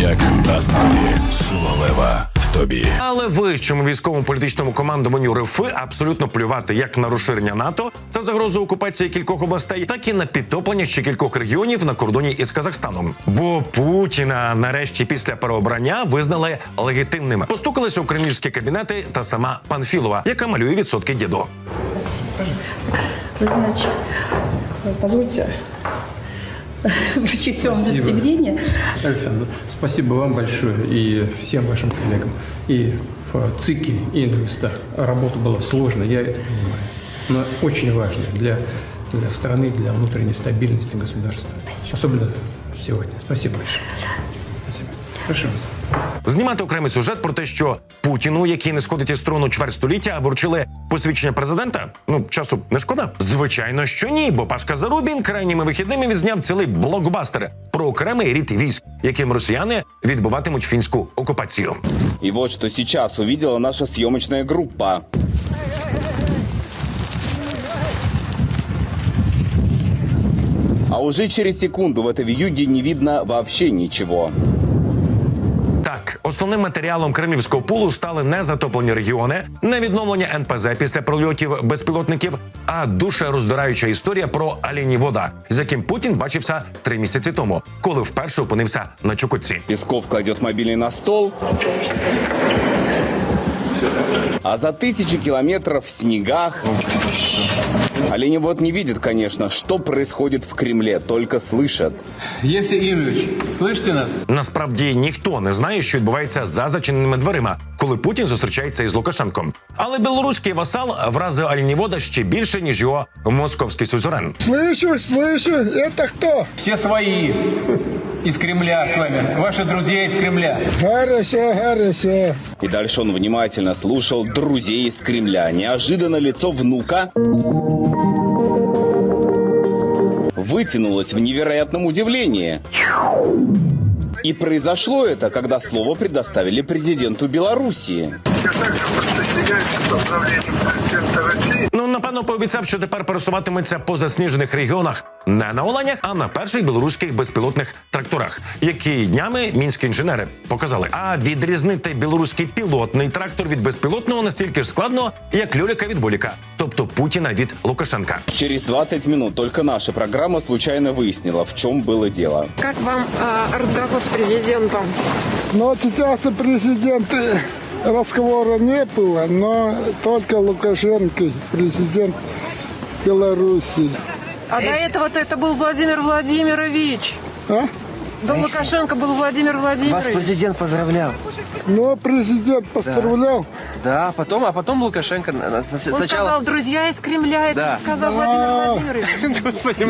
Як назвати сила лева в тобі. Але вищому військовому політичному командуванню РФ абсолютно плювати як на розширення НАТО та загрозу окупації кількох областей, так і на підтоплення ще кількох регіонів на кордоні із Казахстаном. Бо Путіна нарешті після переобрання визнали легітимним. Постукалися у кремлівські кабінети та сама Панфілова, яка малює відсотки діду. Владимир позвольте вручить вам удостоверение. Александр, спасибо вам большое и всем вашим коллегам. И в ЦИКе, и на местах. Работа была сложная, я это понимаю. Но очень важная для, для страны, для внутренней стабильности государства. Спасибо. Особенно сегодня. Спасибо большое. Спасибо. Прошу вас. Знімати окремий сюжет про те, що Путіну, який не сходить із трону чверть століття, вручили посвідчення президента. Ну часу не шкода? Звичайно, що ні, бо Пашка Зарубін крайніми вихідними відзняв цілий блокбастер про окремий рід військ, яким росіяни відбуватимуть фінську окупацію. И вот что сейчас увидела наша съемочная группа. А уже через секунду в этой вьюге не видно вообще ничего. Так, основним матеріалом кремлівського пулу стали не затоплені регіони, не відновлення НПЗ після прольотів безпілотників, а душероздираюча історія про оленівода, з яким Путін бачився три місяці тому, коли вперше опинився на Чукотці. Песков кладет мобильный на стол. А за тысячи километров в снегах... Оленевод не видит, конечно, что происходит в Кремле, только слышит. Евсей Ильич, слышите нас? Насправді ніхто не знає, що відбувається за зачиненими дверима, коли Путін зустрічається із Лукашенком. Але білоруський васал вразив Оленівода ще більше ніж його московський сюзерен. Слышу, слышу, это кто? Все свои из Кремля с вами. Ваши друзья из Кремля. Хорошо, хорошо. И дальше он внимательно слушал друзей из Кремля. Неожиданно лицо внука вытянулось в невероятном удивлении. И произошло это, когда слово предоставили президенту Белоруссии. Ну напевно пообіцяв, що тепер пересуватиметься по засніжених регіонах не на оленях, а на перших білоруських безпілотних тракторах, які днями мінські інженери показали. А відрізнити білоруський пілотний трактор від безпілотного настільки ж складно, як Льоліка від Боліка, тобто Путіна від Лукашенка. Через 20 минут только наша программа случайно выяснила, в чем было дело. Как вам а, разговор с президентом? Но сейчас и президент э, разговора не было, но только Лукашенко, президент Беларуси. А до этого-то это был Владимир Владимирович. А? До Лукашенко был Владимир Вас Владимирович. президент поздравлял. Но президент поздравлял. Да, потом, а потом Лукашенко на- на- Он сначала. сказал, друзья из Кремля, это Да. сказал Владимир Владимирович. Господи,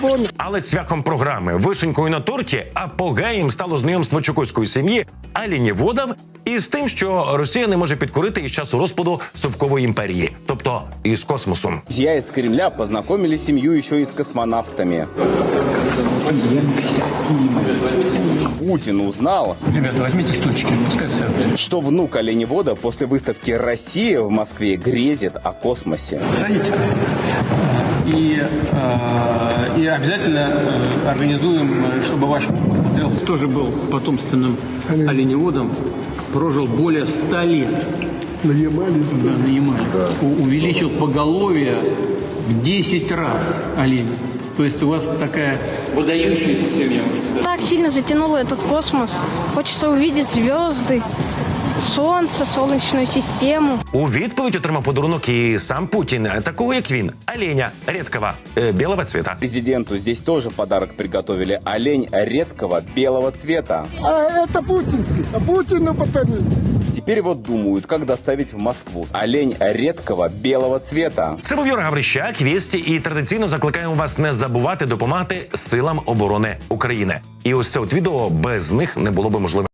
понял. Але цвяхом програми вишенькою на торті апогеєм стало знайомство чукотської сім'ї Аліні Водав із тим, що Росія не може підкорити із часу розпаду совкової імперії, тобто із космосом. Друзья из Кремля познакомили семью еще и с космонавтами. Путин узнал, Ребята, возьмите стульчики, пускай сядут. что внук оленевода после выставки «Россия» в Москве грезит о космосе. Садитесь. И, э, и обязательно э, организуем, чтобы ваш смотрелся. Тоже был потомственным оленеводом, прожил более 100 лет. Наемались. Да, на Ямале. У- увеличил поголовье в 10 раз олень. То есть у вас такая выдающаяся семья, можно сказать. Так сильно затянуло этот космос. Хочется увидеть звезды, солнце, солнечную систему. У відповідь отримав подарунок і сам Путін, такого як він, оленя рідкого е, білого цвіта. Президенту здесь тоже подарок приготовили. Олень редкого белого цвета. А это путинский. А Путину подарили. Теперь вот думают, как доставить в Москву. Олень редкого белого цвета. Це був Юра Гаврищак, вісті, і традиційно закликаємо вас не забувати допомагати силам оборони України. І ось це от відео без них не було би можливо.